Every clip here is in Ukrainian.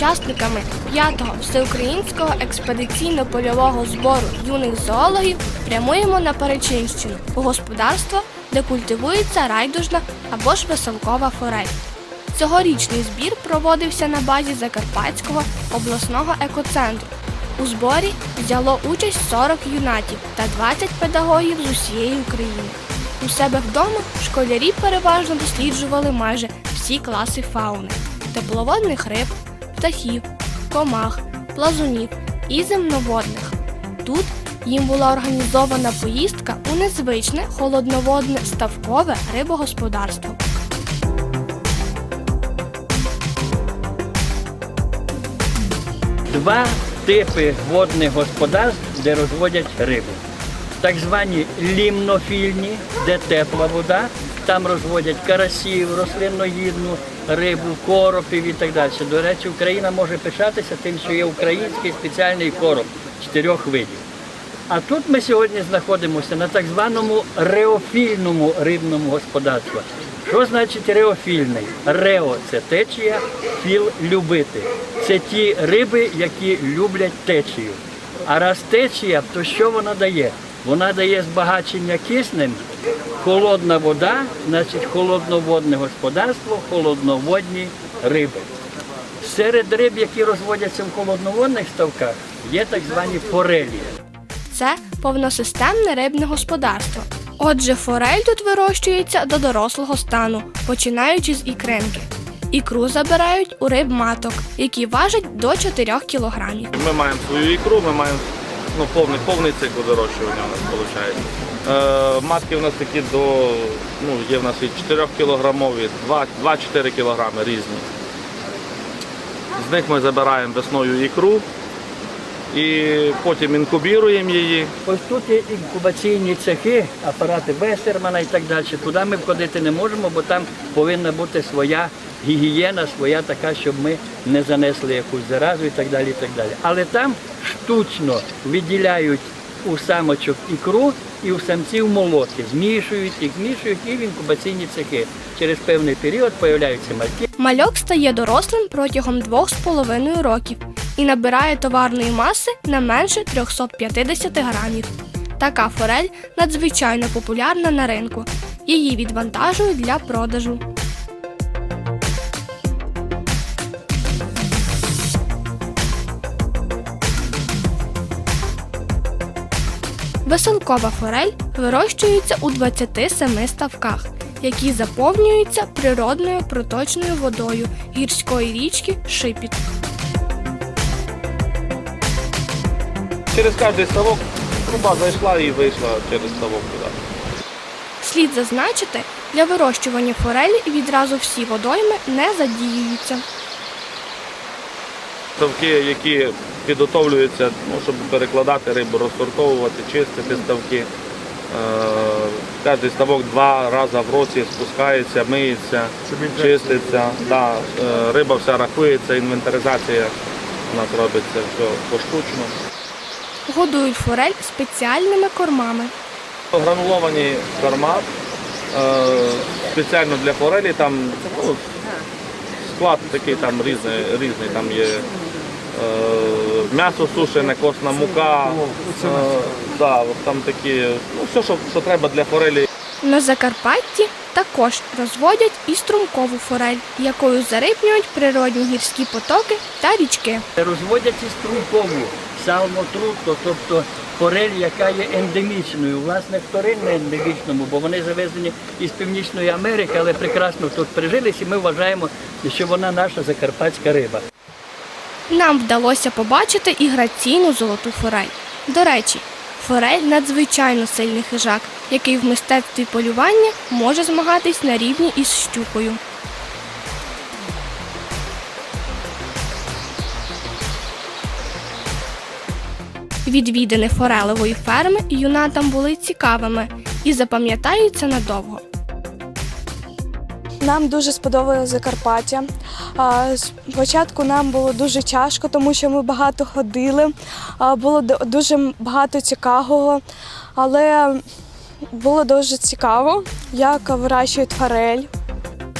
Учасниками 5-го всеукраїнського експедиційно-польового збору юних зоологів прямуємо на Перечинщину у господарство, де культивується райдужна або ж веселкова форель. Цьогорічний збір проводився на базі Закарпатського обласного екоцентру. У зборі взяло участь 40 юнатів та 20 педагогів з усієї України. У себе вдома школярі переважно досліджували майже всі класи фауни тепловодних риб, птахів, комах, плазунів і земноводних. Тут їм була організована поїздка у незвичне холодноводне ставкове рибогосподарство. два типи водних господарств, де розводять рибу. Так звані лімнофільні, де тепла вода, там розводять карасів, рослинноїдну рибу, коропів і так далі. До речі, Україна може пишатися тим, що є український спеціальний короб чотирьох видів. А тут ми сьогодні знаходимося на так званому реофільному рибному господарстві. Що значить реофільний? Рео це течія, філ любити. Це ті риби, які люблять течію. А раз течія, то що вона дає? Вона дає збагачення киснем, холодна вода, значить холодноводне господарство, холодноводні риби. Серед риб, які розводяться в холодноводних ставках, є так звані форелі. Це повносистемне рибне господарство. Отже, форель тут вирощується до дорослого стану, починаючи з ікринки. Ікру забирають у риб маток, які важать до 4 кілограмів. Ми маємо свою ікру, ми маємо ну, повний, повний цикл вирощування у нас виходить. Е, матки у нас такі до, ну, є в нас і 4 кілограмові, 2-4 кілограми різні. З них ми забираємо весною ікру і потім інкубіруємо її. Ось тут є інкубаційні цехи, апарати Вестермана і так далі. Туди ми входити не можемо, бо там повинна бути своя гігієна, своя така, щоб ми не занесли якусь заразу і так далі. І так далі. Але там штучно виділяють у самочок ікру і у самців молоки. Змішують їх, змішують і в інкубаційні цехи. Через певний період появляються мальки. Мальок стає дорослим протягом 2,5 років і набирає товарної маси не менше 350 грамів. Така форель надзвичайно популярна на ринку. Її відвантажують для продажу. Веселкова форель вирощується у 27 ставках, які заповнюються природною проточною водою гірської річки Шипіт. Через кожний ставок труба зайшла і вийшла через ставок туди. Слід зазначити, для вирощування форелі відразу всі водойми не задіюються. Ставки, які підготовлюються, ну, щоб перекладати рибу, розсортовувати, чистити ставки. Кожен ставок два рази в році спускається, миється, чиститься. Да, е, риба вся рахується, інвентаризація у нас робиться все поштучно. Годують форель спеціальними кормами. Грануловані корма е, спеціально для форелі, там ну, склад такий там різний, різний там є. Е, М'ясо сушене, косна мука, е, да, от там такі, ну, все, що, що треба для форелі. На Закарпатті також розводять і струмкову форель, якою зарибнюють природні гірські потоки та річки. Розводять і струмкову салмотрутто, тобто форель, яка є ендемічною. Власне, вторинне ендемічному, бо вони завезені із Північної Америки, але прекрасно тут прижились, і ми вважаємо, що вона наша закарпатська риба. Нам вдалося побачити і граційну золоту форель. До речі, форель надзвичайно сильний хижак, який в мистецтві полювання може змагатись на рівні із щукою. Відвідини форелевої ферми юнатам були цікавими і запам'ятаються надовго. Нам дуже сподобалося Закарпаття. Спочатку нам було дуже тяжко, тому що ми багато ходили. Було дуже багато цікавого, але було дуже цікаво, як вирощують форель.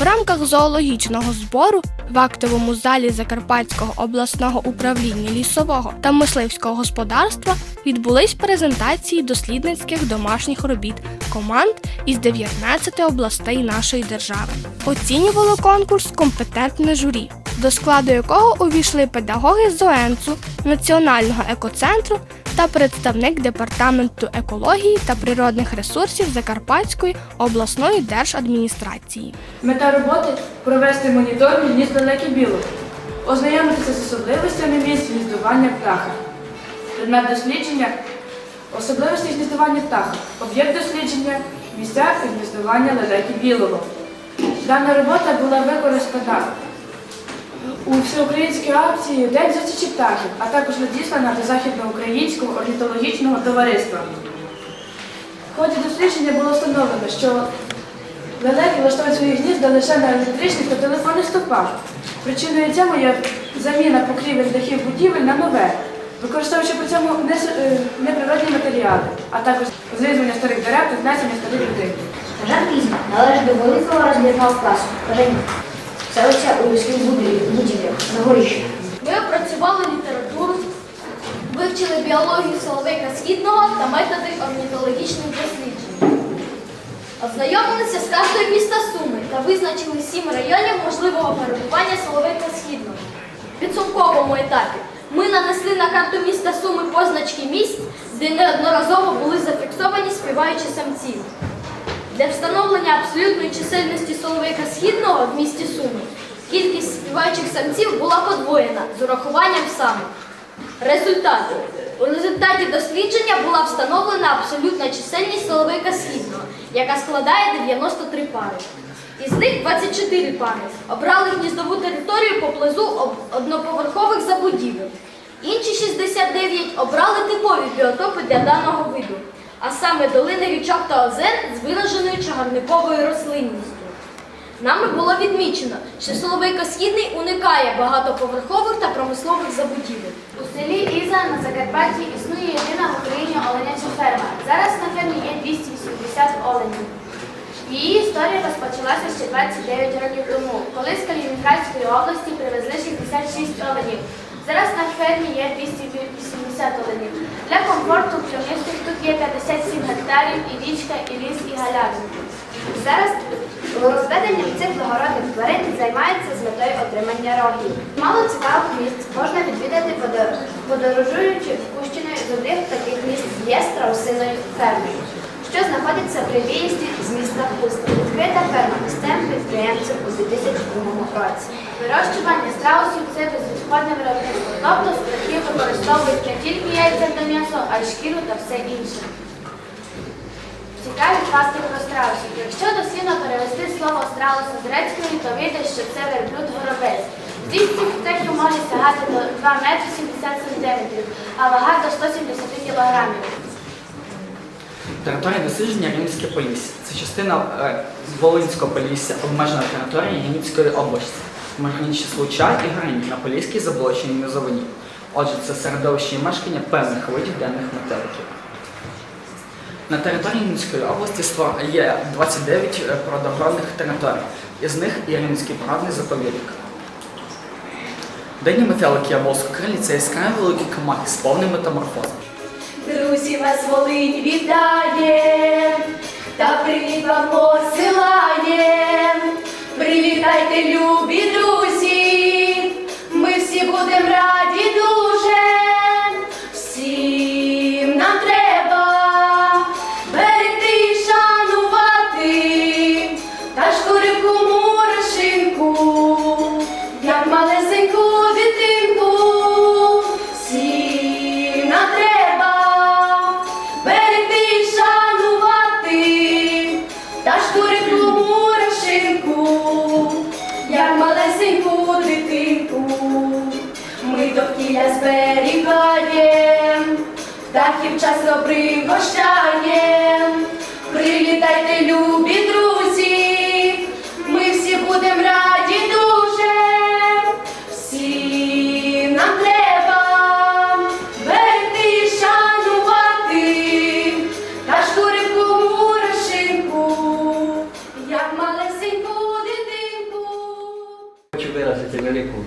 В рамках зоологічного збору В актовому залі Закарпатського обласного управління лісового та мисливського господарства відбулись презентації дослідницьких домашніх робіт команд із 19 областей нашої держави. Оцінювало конкурс компетентне журі, до складу якого увійшли педагоги ЗОЕНЦу, Національного екоцентру та представник департаменту екології та природних ресурсів Закарпатської обласної держадміністрації. Мета роботи провести моніторинг гнізд далекі білок, ознайомитися з особливостями місць гніздування птаха. Предмет дослідження особливості гніздування птаха, об'єкт дослідження місця гніздування лелеки білого. Дана робота була використана у всеукраїнській акції День зустрічі птахів, а також надіслана до Західноукраїнського орнітологічного товариства. В ході дослідження було встановлено, що Лелеки влаштовують свої гнізда лише на електричних та телефонних стовпах. Причиною цьому є заміна покрівель дахів будівель на нове, використовуючи при цьому е, неприродні матеріали, а також зрізування старих дерев та знесення старих будинків. Жанризм належить до великого розбірного класу. Кажені. Селиться у будівлях, будівлях на горищі. Ми опрацювали літературу, вивчили біологію соловейка східного та методи орнітологічних досліджень. Ознайомилися з картою міста Суми та визначили сім районів можливого перебування соловейка східного. В підсумковому етапі ми нанесли на карту міста Суми позначки місць, де неодноразово були зафіксовані співаючі самці. Для встановлення абсолютної чисельності соловейка східного в місті Суми кількість співаючих самців була подвоєна з урахуванням самок. Результати. У результаті дослідження була встановлена абсолютна чисельність соловейка східного, яка складає 93 пари. Із них 24 пари обрали гніздову територію поблизу одноповерхових забудівель. Інші 69 обрали типові біотопи для даного виду, а саме долини річок та озер з вираженою чагарниковою рослинністю. Нами було відмічено, що Соловейко Східний уникає багатоповерхових та промислових забудівель. У селі Іза на Закарпатті існує єдина в Україні оленяча ферма. Зараз на фермі є 280 оленів. Її історія розпочалася ще 29 років тому, коли з Калінінградської області привезли 66 оленів. Зараз на фермі є 280 оленів. Для комфорту промислих тут є 57 гектарів і річка, і ліс, і галявин. Зараз розведенням цих благородних тварин займаються з метою отримання рогів. Мало цікавих місць можна відвідати подор- подорожуючи Пущиною з одних таких місць є страусиною фермою, що знаходиться при виїзді з міста Хуст. Відкрита ферма місцевим підприємцем у 2002 році. Вирощування страусів це безвідходне виробництво, тобто птахів використовують не тільки яйця та м'ясо, а й шкіру та все інше. Цікаві факти про страусів. Якщо дослівно перевести слово страус з грецької, то вийде, що це верблюд горобець. З'їзд цих птахів може сягати до 2 метри 70 сантиметрів, а вага до 170 кілограмів. Територія дослідження Рівненське Полісся. Це частина е, Волинського Полісся, обмежена територія Рівненської області. Марганічні случай і грані на Поліській заблоченій низовині. Отже, це середовище і мешкання певних видів денних метеликів. На території Рівненської області є 29 е, природоохоронних територій, із них і Рівненський природний заповідник. Денні метелики або скокрилі це яскраві великі комахи з повним метаморфозом. Друзі, вас Волинь вітає, та привіт вам. Привітайте, любі друзі, ми всі будемо раді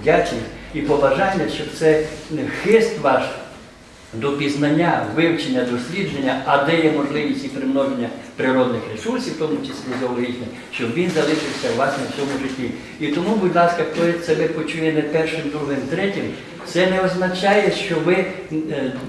вдячність і побажання, щоб це хист ваш до пізнання, вивчення, дослідження, а де є можливість і примноження природних ресурсів, в тому числі зоологічних, щоб він залишився у вас на всьому житті. І тому, будь ласка, хто себе почує не першим, другим, третім, це не означає, що ви е,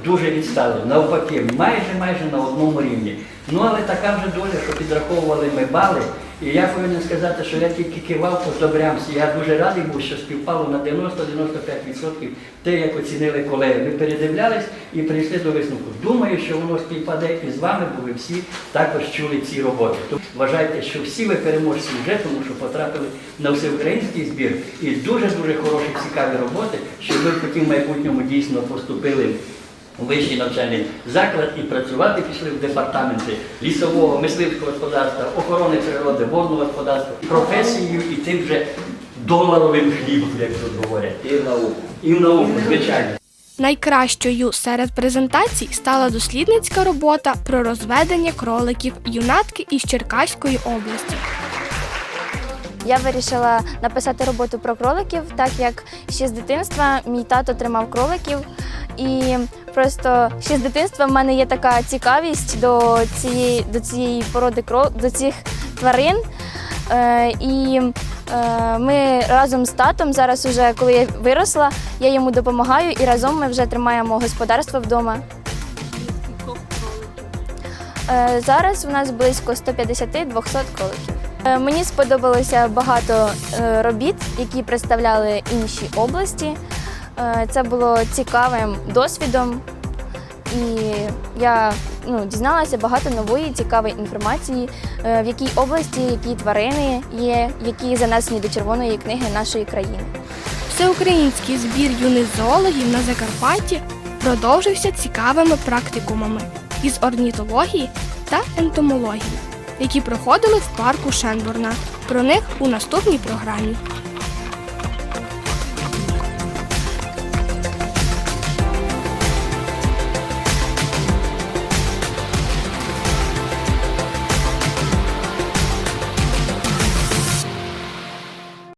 дуже відстали. Навпаки, майже майже на одному рівні. Ну але така вже доля, що підраховували ми бали. І я повинен сказати, що я тільки кивав по добрямці. Я дуже радий був, що співпало на 90-95% те, як оцінили колеги. Ми передивлялись і прийшли до висновку. Думаю, що воно співпаде і з вами, бо ви всі також чули ці роботи. Тому вважайте, що всі ви переможці вже, тому що потрапили на всеукраїнський збір і дуже-дуже хороші, цікаві роботи, щоб ви потім в майбутньому дійсно поступили у вищий навчальний заклад і працювати пішли в департаменти лісового, мисливського господарства, охорони природи, водного господарства, професією і тим же доларовим хлібом, як тут говорять. І в науку. І в науку, звичайно. Найкращою серед презентацій стала дослідницька робота про розведення кроликів юнатки із Черкаської області. Я вирішила написати роботу про кроликів, так як ще з дитинства мій тато тримав кроликів. І просто ще з дитинства в мене є така цікавість до цієї, до цієї породи крол, до цих тварин. Е, і е, ми разом з татом зараз, уже коли я виросла, я йому допомагаю і разом ми вже тримаємо господарство вдома. Е, Зараз у нас близько 150-200 кроликів. Е, Мені сподобалося багато е, робіт, які представляли інші області. Е, Це було цікавим досвідом, і я ну, дізналася багато нової цікавої інформації, е, в якій області які тварини є, які занесені до червоної книги нашої країни. Всеукраїнський збір юних зоологів на Закарпатті продовжився цікавими практикумами із орнітології та ентомології, які проходили в парку Шенборна. Про них у наступній програмі.